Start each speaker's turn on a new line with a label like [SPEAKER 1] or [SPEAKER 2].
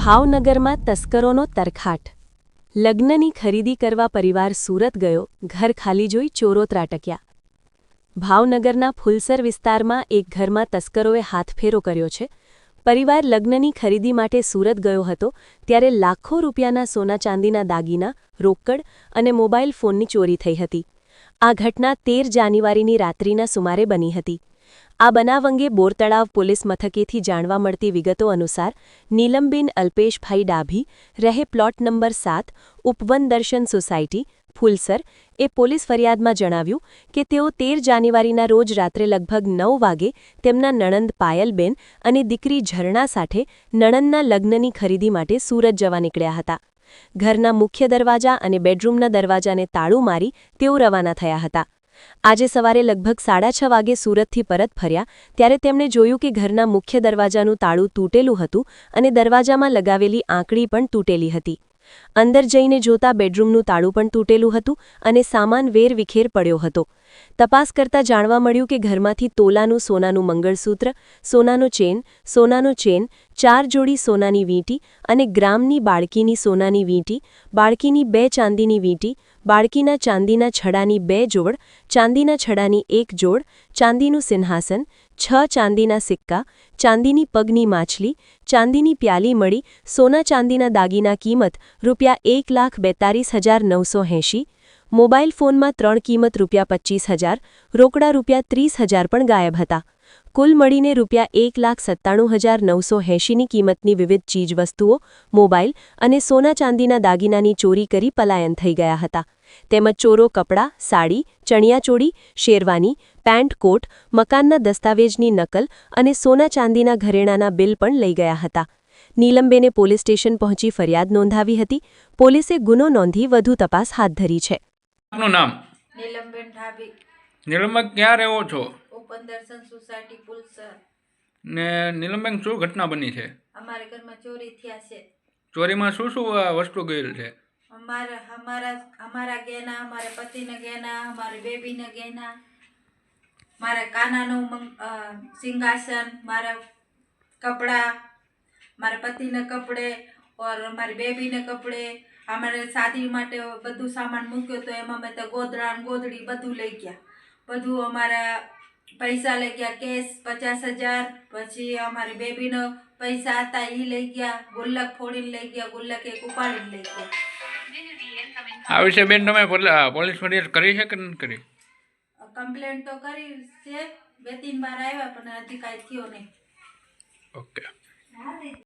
[SPEAKER 1] ભાવનગરમાં તસ્કરોનો તરખાટ. લગ્નની ખરીદી કરવા પરિવાર સુરત ગયો, ઘર ખાલી જોઈ ચોરો ત્રાટક્યા. ભાવનગરના ફુલસર વિસ્તારમાં એક ઘરમાં તસ્કરોએ હાથફેરો કર્યો છે. પરિવાર લગ્નની ખરીદી માટે સુરત ગયો હતો, ત્યારે લાખો રૂપિયાના સોના ચાંદીના દાગીના, રોકડ અને મોબાઈલ ફોનની ચોરી થઈ હતી. આ ઘટના તેર જાન્યુઆરીની રાત્રિના સુમારે બની હતી. આ બનાવ અંગે બોરતળાવ પોલીસ મથકેથી જાણવા મળતી વિગતો અનુસાર નીલમબેન અલ્પેશભાઈ ડાભી, રહે પ્લોટ નંબર સાત, ઉપવન દર્શન સોસાયટી, ફુલસર, એ પોલીસ ફરિયાદમાં જણાવ્યું કે તેઓ તેર જાન્યુઆરીના રોજ રાત્રે લગભગ નવ વાગે તેમના નણંદ પાયલબેન અને દીકરી ઝરણા સાથે નણંદના લગ્નની ખરીદી માટે સુરત જવા નીકળ્યા હતા. ઘરના મુખ્ય દરવાજા અને બેડરૂમના દરવાજાને તાળું મારી તેઓ રવાના થયા હતા. આજે સવારે લગભગ સાડા છ વાગે સુરતથી પરત ફર્યા, ત્યારે તેમણે જોયું કે ઘરના મુખ્ય દરવાજાનું તાળું તૂટેલું હતું અને દરવાજામાં લગાવેલી આંકડી પણ તૂટેલી હતી. અંદર જઈને જોતા બેડરૂમનું તાળું પણ તૂટેલું હતું અને સામાન વેરવિખેર પડ્યો હતો. તપાસ કરતા જાણવા મળ્યું કે ઘરમાંથી તોલાનું સોનાનું મંગળસૂત્ર, સોનાનો ચેન સોનાનો ચેન, ચાર જોડી સોનાની વીંટી અને ગ્રામની બાળકીની સોનાની વીંટી, બાળકીની બે ચાંદીની વીંટી, બાળકીના ચાંદીના છડાની બે જોડ, ચાંદીના છડાની એક જોડ, ચાંદીનું સિંહાસન, છ ચાંદીના સિક્કા, ચાંદીની પગની માછલી, ચાંદીની પ્યાલી મળી, સોના ચાંદીના દાગીના કિંમત રૂપિયા એક લાખ બેતાલીસ હજાર નવસો એંશી મોબાઈલ ફોનમાં ત્રણ કિંમત રૂપિયા પચીસ હજાર, રોકડા રૂપિયા ત્રીસ હજાર પણ ગાયબ હતા. કુલ મળીને રૂપિયા એક લાખ સત્તાણું હજાર નવસો એંશીની કિંમતની વિવિધ ચીજવસ્તુઓ મોબાઈલ અને સોના ચાંદીના દાગીનાની ચોરી કરી પલાયન થઈ ગયા હતા. તેમજ ચોરો કપડાં, સાડી, ચણિયાચોળી, શેરવાની, પેન્ટ કોટ, મકાનના દસ્તાવેજની નકલ અને સોના ચાંદીના ઘરેણાના બિલ પણ લઈ ગયા હતા. નીલમબેને પોલીસ સ્ટેશન પહોંચી ફરિયાદ નોંધાવી હતી. પોલીસે ગુનો નોંધી વધુ તપાસ હાથ ધરી છે.
[SPEAKER 2] આપનું નામ?
[SPEAKER 3] નીલમબેન ઢાબી.
[SPEAKER 2] નીલમબેન ક્યાં રહો છો?
[SPEAKER 3] ઓપન દર્શન સોસાયટી પુલસર.
[SPEAKER 2] ને નીલમબેન શું ઘટના બની છે?
[SPEAKER 3] અમારા ઘરમાં ચોરી થયા છે.
[SPEAKER 2] ચોરીમાં શું શું વસ્તુ ગયેલ છે?
[SPEAKER 3] અમારા અમારા અમારા ગહેના અમારા પતિના ગહેના અમારી બેબીના ગહેના મારા કાનાનું સિંહાસન મારા કપડાં મારા પતિના કપડે ઓર અમારી બેબીને કપડે અમારે શાદી માટે બધું સામાન મૂક્યો તો એમાં મેં તો ગોદડા ગોદડી બધું લઈ ગયા. બધું અમારા પૈસા લઈ ગયા કેશ પચાસ હજાર પછી અમારી બેબીનો પૈસા હતા એ લઈ ગયા ગુલ્લક ફોડીને લઈ ગયા ગુલ્લક એક ઉપાડીને લઈ ગયા.
[SPEAKER 2] આ વિશે બેન તમે પોલ- પોલીસ ફરિયાદ કરી છે કે ન કરી?
[SPEAKER 3] કમ્પ્લેન તો કરી છે બે ત્રણ વાર આવ્યા પણ હજી કાંઈ થયો નહીં.
[SPEAKER 2] ઓકે.